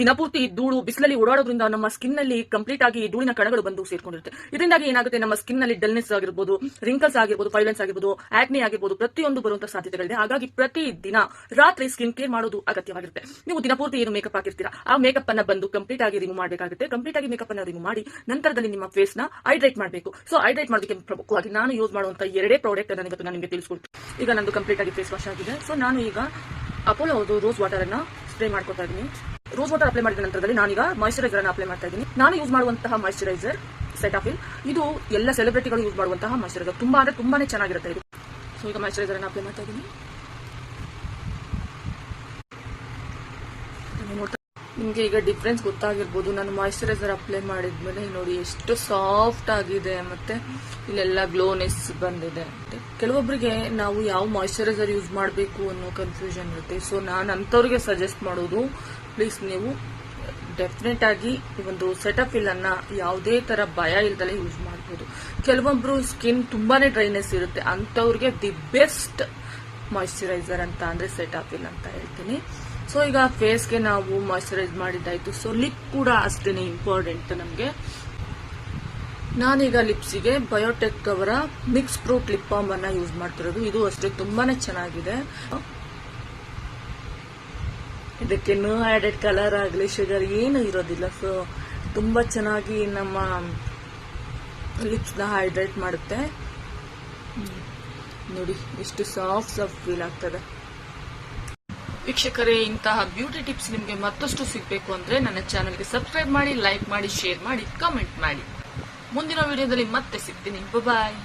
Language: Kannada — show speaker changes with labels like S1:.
S1: ದಿನಪೂರ್ತಿ ಧೂಳು ಬಿಸಿಲಲ್ಲಿ ಓಡಾಡೋದ್ರಿಂದ ನಮ್ಮ ಸ್ಕಿನ್ನಲ್ಲಿ ಕಂಪ್ಲೀಟ್ ಆಗಿ ಧೂಳಿನ ಕಣಗಳು ಬಂದು ಸೇರ್ಕೊಂಡಿರುತ್ತೆ. ಇದರಿಂದಾಗಿ ಏನಾಗುತ್ತೆ? ನಮ್ಮ ಸ್ಕಿನ್ನಲ್ಲಿ ಡಲ್ನೆಸ್ ಆಗಿರ್ಬೋದು ರಿಂಕಲ್ಸ್ ಆಗಿರ್ಬೋದು ಫೈಲೆನ್ಸ್ ಆಗಿರ್ಬೋದು ಆಕ್ನಿ ಆಗಿರ್ಬೋದು, ಪ್ರತಿಯೊಂದು ಬರುವಂತಹ ಸಾಧ್ಯತೆಗಳಿದೆ. ಹಾಗಾಗಿ ಪ್ರತಿ ದಿನ ರಾತ್ರಿ ಸ್ಕಿನ್ ಕೇರ್ ಮಾಡೋದು ಅಗತ್ಯವಾಗಿರುತ್ತೆ. ನೀವು ದಿನಪೂರ್ತಿ ಏನು ಮೇಕಪ್ ಹಾಕಿರ್ತೀರಾ? ಆ ಮೇಕಪ್ ಅನ್ನ ಬಂದು ಕಂಪ್ಲೀಟ್ ಆಗಿ ರಿಮೂವ್ ಮಾಡಬೇಕಾಗುತ್ತೆ. ಕಂಪ್ಲೀಟ್ ಆಗಿ ಮೇಕಪ್ ಅನ್ನ ರಿಮೂವ್ ಮಾಡಿ ನಂತರದಲ್ಲಿ ನಿಮ್ಮ ಫೇಸ್ನ ಹೈಡ್ರೇಟ್ ಮಾಡಬೇಕು. ಸೊ ಹೈಡ್ರೇಟ್ ಮಾಡೋದಕ್ಕೆ ಪ್ರಮುಖವಾಗಿ ನಾನು ಯೂಸ್ ಮಾಡುವಂತ ಎರಡೇ ಪ್ರಾಡಕ್ಟ್ ಅನ್ನ ಇವತ್ತು ನಿಮಗೆ ತಿಳಿಸ್ಕೊಡ್ತೀನಿ. ಈಗ ನಂದು ಕಂಪ್ಲೀಟ್ ಆಗಿ ಫೇಸ್ ವಾಶ್ ಆಗಿದೆ. ಸೊ ನಾನು ಈಗ ಅಪೋಲೋ ರೋಸ್ ವಾಟರ್ ಅನ್ನ ಸ್ಪ್ರೇ ಮಾಡ್ಕೊತಾ ಇದ್ದೀನಿ. ರೋಸ್ ವಾಟರ್ ಅಪ್ಲೈ ಮಾಡಿದ ನಂತರದಲ್ಲಿ ನಾನೀಗ ಮಾಯಿಶ್ಚರೈಸರ್ ಅಪ್ಲೈ ಮಾಡ್ತಾ ಇದ್ದೀನಿ. ನಾನು ಯೂಸ್ ಮಾಡುವಂತಹ ಮಾಯಿಶ್ಚರೈಸರ್ ಸೆಟಾಫಿಲ್ ಇದು ಎಲ್ಲ ಸೆಲೆಬ್ರಿಟಿಗಳು ಯೂಸ್ ಮಾಡುವಂತಹ ಮಾಯಿಶ್ಚರೈಸರ್ ತುಂಬಾ ಅಂದ್ರೆ ತುಂಬಾನೇ ಚೆನ್ನಾಗಿರುತ್ತೆ ಇದು. ಸೊ ಈಗ ಮಾಯಿಶ್ಚರೈಸರ್ ಅಪ್ಲೈ ಮಾಡ್ತಾ ಇದ್ದೀನಿ. ನಿಮಗೆ ಈಗ ಡಿಫ್ರೆನ್ಸ್ ಗೊತ್ತಾಗಿರ್ಬೋದು. ನಾನು ಮಾಯಿಶ್ಚರೈಸರ್ ಅಪ್ಲೈ ಮಾಡಿದ್ಮೇಲೆ ನೋಡಿ ಎಷ್ಟು ಸಾಫ್ಟ್ ಆಗಿದೆ ಮತ್ತೆ ಇಲ್ಲೆಲ್ಲ ಗ್ಲೋನೆಸ್ ಬಂದಿದೆ ಕೆಲವೊಬ್ಬರಿಗೆ ನಾವು ಯಾವ ಮಾಯಿಶ್ಚರೈಸರ್ ಯೂಸ್ ಮಾಡಬೇಕು ಅನ್ನೋ ಕನ್ಫ್ಯೂಷನ್ ಇರುತ್ತೆ. ಸೊ ನಾನು ಅಂಥವ್ರಿಗೆ ಸಜೆಸ್ಟ್ ಮಾಡೋದು ಪ್ಲೀಸ್ ನೀವು ಡೆಫಿನೆಟ್ ಆಗಿ ಈ ಒಂದು ಸೆಟಪ್ ಅನ್ನ ಯಾವುದೇ ತರ ಭಯ ಇಲ್ದಲೇ ಯೂಸ್ ಮಾಡಬಹುದು ಕೆಲವೊಬ್ರು ಸ್ಕಿನ್ ತುಂಬಾನೇ ಡ್ರೈನೆಸ್ ಇರುತ್ತೆ. ಅಂಥವ್ರಿಗೆ ದಿ ಬೆಸ್ಟ್ ಮಾಯಿಶ್ಚರೈಸರ್ ಅಂತ ಅಂದ್ರೆ ಇಲ್ಲ ಅಂತ ಹೇಳ್ತೀನಿ. ಸೊ ಈಗ ಫೇಸ್ಗೆ ನಾವು ಮಾಯಿಶ್ಚರೈಸ್ ಮಾಡಿದ್ದಾಯ್ತು. ಸೊ ಲಿಪ್ ಕೂಡ ಅಷ್ಟೇನೆ ಇಂಪಾರ್ಟೆಂಟ್ ನಮಗೆ. ನಾನೀಗ ಲಿಪ್ಸಿಗೆ ಬಯೋಟೆಕ್ ಅವರ ಮಿಕ್ಸ್ ಫ್ರೂಟ್ ಲಿಪ್ ಬಾಮ್ ಅನ್ನ ಯೂಸ್ ಮಾಡ್ತಿರೋದು. ಇದು ಅಷ್ಟೇ ತುಂಬಾನೇ ಚೆನ್ನಾಗಿದೆ. ಇದಕ್ಕೆ ನೋ ಆಡೆಡ್ ಕಲರ್ ಆಗಲಿ ಶುಗರ್ ಏನು ಇರೋದಿಲ್ಲ. ಸೊ ತುಂಬಾ ಚೆನ್ನಾಗಿ ನಮ್ಮ ಲಿಪ್ಸ್ನ ಹೈಡ್ರೇಟ್ ಮಾಡುತ್ತೆ. ನೋಡಿ, ಎಷ್ಟು ಸಾಫ್ಟ್ ಸಾಫ್ಟ್ ಫೀಲ್ ಆಗ್ತದೆ. ವೀಕ್ಷಕರೇ, ಇಂತಹ ಬ್ಯೂಟಿ ಟಿಪ್ಸ್ ನಿಮಗೆ ಮತ್ತಷ್ಟು ಸಿಗಬೇಕು ಅಂದ್ರೆ ನನ್ನ ಚಾನಲ್ಗೆ ಸಬ್ಸ್ಕ್ರೈಬ್ ಮಾಡಿ ಲೈಕ್ ಮಾಡಿ ಶೇರ್ ಮಾಡಿ ಕಮೆಂಟ್ ಮಾಡಿ. ಮುಂದಿನ ವಿಡಿಯೋದಲ್ಲಿ ಮತ್ತೆ ಸಿಗ್ತೀನಿ. ಬಾಯ್